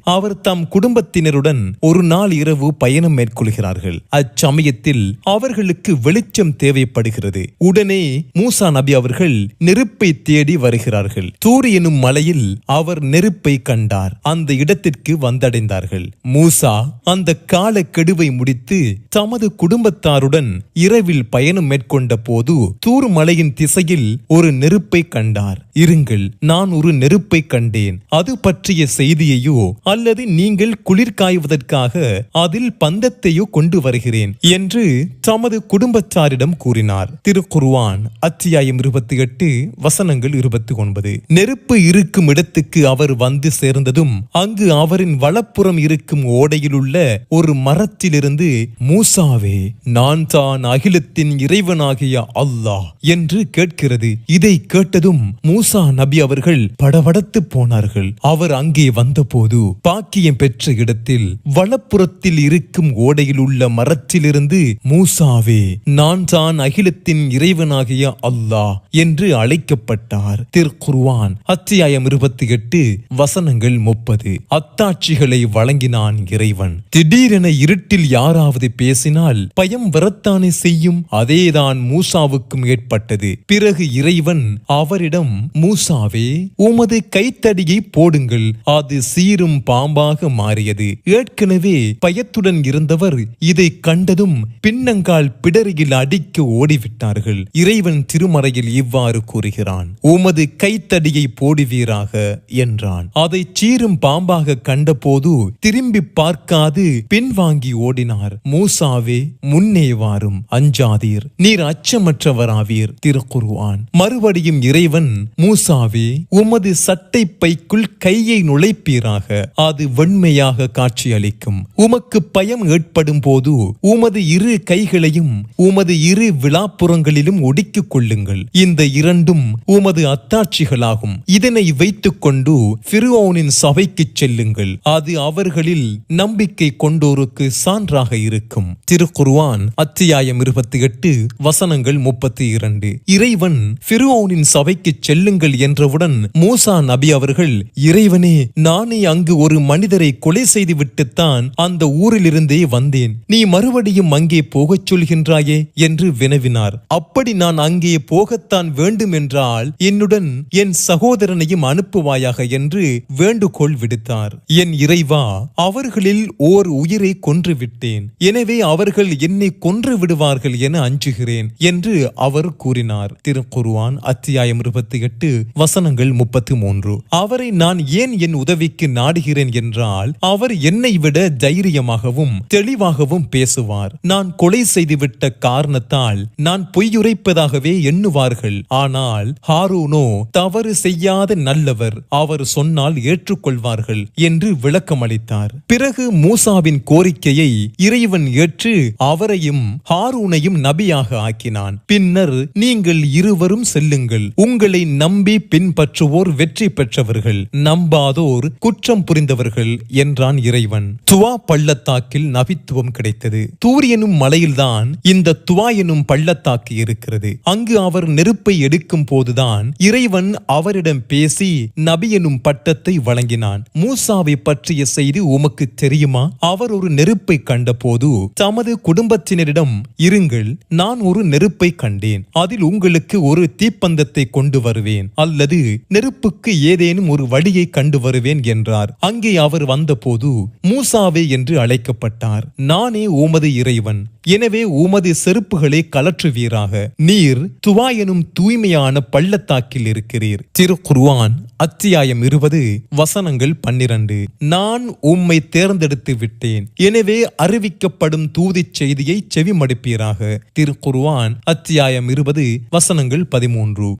அவர் தம் குடும்பத்தினருடன் ஒரு நாள் இரவு பயணம் மேற்கொள்கிறார்கள். அச்சமயத்தில் அவர்களுக்கு வெளிச்சம் தேவைப்படுகிறது. உடனே மூசா நபி அவர்கள் நெருப்பை தேடி வருகிறார்கள். தூர் எனும் மலையில் அவர் நெருப்பை கண்டார். அந்த இடத்திற்கு வந்தடைந்தார்கள். மூசா அந்த கால கெடுவை முடித்து தமது குடும்பத்தாருடன் இரவில் பயணம் மேற்கொண்ட போது தூர் மலையின் திசையில் ஒரு நெருப்பை கண்டார். இருங்கள் நான் ஒரு நெருப்பை கண்டேன். அது பற்றிய செய்தியையோ அல்லது நீங்கள் குளிர் காய்வதற்காக அதில் பந்தத்தையோ கொண்டு வருகிறேன் என்று தமது குடும்பத்தாரிடம் கூறினார். திருக்குர்வான் அத்தியாயம் இருபத்தி எட்டு வசனங்கள் இருபத்தி ஒன்பது. நெருப்பு இருக்கும் இடத்துக்கு அவர் வந்து சேர்ந்ததும் அங்கு அவரின் வலப்புறம் இருக்கும் ஓடையில் உள்ள ஒரு மரத்திலிருந்து மூசாவே நான் தான் அகிலத்தின் இறைவனாகிய அல்லாஹ் என்று கேட்கிறது. இதை கேட்டதும் மூசா நபி அவர்கள் படபடத்து போனார்கள். அவர் அங்கே வந்தபோது பாக்கியம் பெற்ற இடத்தில் வலப்புறத்தில் இருக்கும் ஓடையில் உள்ள மரத்திலிருந்து மூசாவே நான் தான் அகிலத்தின் இறைவனாகிய அல்லாஹ் என்று அழைக்கப்பட்டார். திருக்குர்வான் அத்தியாயம் இருபத்தி எட்டு வசனங்கள் முப்பது. அத்தாட்சிகளை வழங்கினான் இறைவன். திடீரென இருட்டில் யாராவது பேசினால் பயம் வரத்தானே செய்யும்? அதேதான் மூசாவுக்கும் ஏற்பட்டது. பிறகு இறைவன் அவரிடம் மூசாவே உமது கைத்தடியை போடுங்கள். அது சீரும் பாம்பாக மாறியது. ஏற்கனவே பயத்துடன் இருந்தவர் இதை கண்டதும் பின்னங்கால் பிடரியில் அடிக்க ஓடிவிட்டார்கள். இறைவன் திருமறையில் இவ்வாறு கூறுகிறான் உமது கைத்தடியை போடுவீராக? என்றான். அதை சீரும் பாம்பாக கண்டபோது திரும்பி பார்க்காது பின்வாங்கி ஓடினார். மூசாவே முன்னே வாரும் அஞ்சாதீர். நீர் அச்சமற்றவராவீர். திருக்குருவான் மறுபடியும் இறைவன் மூசாவே உமது சட்டை பைக்குள் கையை நுழைப்பீராக அது வெண்மையாக காட்சியளிக்கும். உமக்கு பயம் ஏற்படும் போது உமது இரு கைகளையும் உமது இரு விழாப்புறங்களிலும் ஒடுக்கிக் கொள்ளுங்கள். இந்த இரண்டும் உமது அத்தாட்சிகளாகும். இதனை வைத்துக் கொண்டு பிரோனின் சபைக்கு செல்லுங்கள். அது அவர்களில் நம்பிக்கை கொண்டோருக்கு சான்றாக இருக்கும். திருக்குர்வான் அத்தியாயம் இருபத்தி எட்டு வசனங்கள் முப்பத்தி இரண்டு. இறைவன் பிரோனின் சபைக்கு செல்லுங்கள். என்றவுடன் மூசா நபி அவர்கள் இறைவனே நானே அங்கு ஒரு மனிதரை கொலை செய்துவிட்டுத்தான் அந்த ஊரிலிருந்தே வந்தேன். நீ மறுபடியும் அங்கே போகச் சொல்கின்றாயே? என்று வினவினார். அப்படி நான் அங்கே போகத்தான் வேண்டும் என்றால் என்னுடன் என் சகோதரனையும் அனுப்புவாயாக என்று வேண்டுகோள் விடுத்தார். என் இறைவா அவர்களில் ஓர் உயிரை கொன்று விட்டேன் எனவே அவர்கள் என்னை கொன்று விடுவார்கள் என அஞ்சுகிறேன் என்று அவர் கூறினார். திருக்குருவான் அத்தியாயம் இருபத்தி எட்டு. வசனங்கள் முப்பத்தி மூன்று அவரை நான் ஏன் என் உதவிக்கு நாடுகிறேன் என்றால் அவர் என்னை விட தைரியமாகவும் தெளிவாகவும் பேசுவார். நான் கொலை செய்துவிட்ட காரணத்தால் நான் பொய்யுரைப்பதாகவே எண்ணுவார்கள். ஆனால் ஹாரூனோ தவறு செய்யாத நல்லவர் அவர் சொன்னால் ஏற்றுக்கொள்வார்கள் என்று விளக்கமளித்தார். பிறகு மூசாவின் கோரிக்கையை இறைவன் ஏற்று அவரையும் ஹாரூனையும் நபியாக ஆக்கினான். பின்னர் நீங்கள் இருவரும் செல்லுங்கள். உங்களை நம் நம்பி பின்பற்றுவோர் வெற்றி பெற்றவர்கள் நம்பாதோர் குற்றம் புரிந்தவர்கள் என்றான் இறைவன். துவா பள்ளத்தாக்கில் நபித்துவம் கிடைத்தது. தூர் எனும் மலையில்தான் இந்த துவா எனும் பள்ளத்தாக்கு இருக்கிறது. அங்கு அவர் நெருப்பை எடுக்கும் போதுதான் இறைவன் அவரிடம் பேசி நபி எனும் பட்டத்தை வழங்கினான். மூசாவை பற்றிய செய்தி உமக்கு தெரியுமா? அவர் ஒரு நெருப்பை கண்டபோது தமது குடும்பத்தினரிடம் இருங்கள் நான் ஒரு நெருப்பை கண்டேன். அதில் உங்களுக்கு ஒரு தீப்பந்தத்தை கொண்டு வருவேன். அல்லது நெருப்புக்கு ஏதேனும் ஒரு வழியை கண்டு வருவேன் என்றார். அங்கே அவர் வந்தபோது மூசாவே என்று அழைக்கப்பட்டார். நானே உமது இறைவன். எனவே உமது செருப்புகளை கலற்றுவீராக. நீர் துவா எனும் தூய்மையான பள்ளத்தாக்கில் இருக்கிறீர். திருக்குர்வான் அத்தியாயம் இருபது வசனங்கள் பன்னிரண்டு. நான் உம்மை தேர்ந்தெடுத்து விட்டேன். எனவே அறிவிக்கப்படும் தூதிச் செய்தியை செவிமடுப்பீராக. திருக்குர்வான் அத்தியாயம் இருபது வசனங்கள் பதிமூன்று.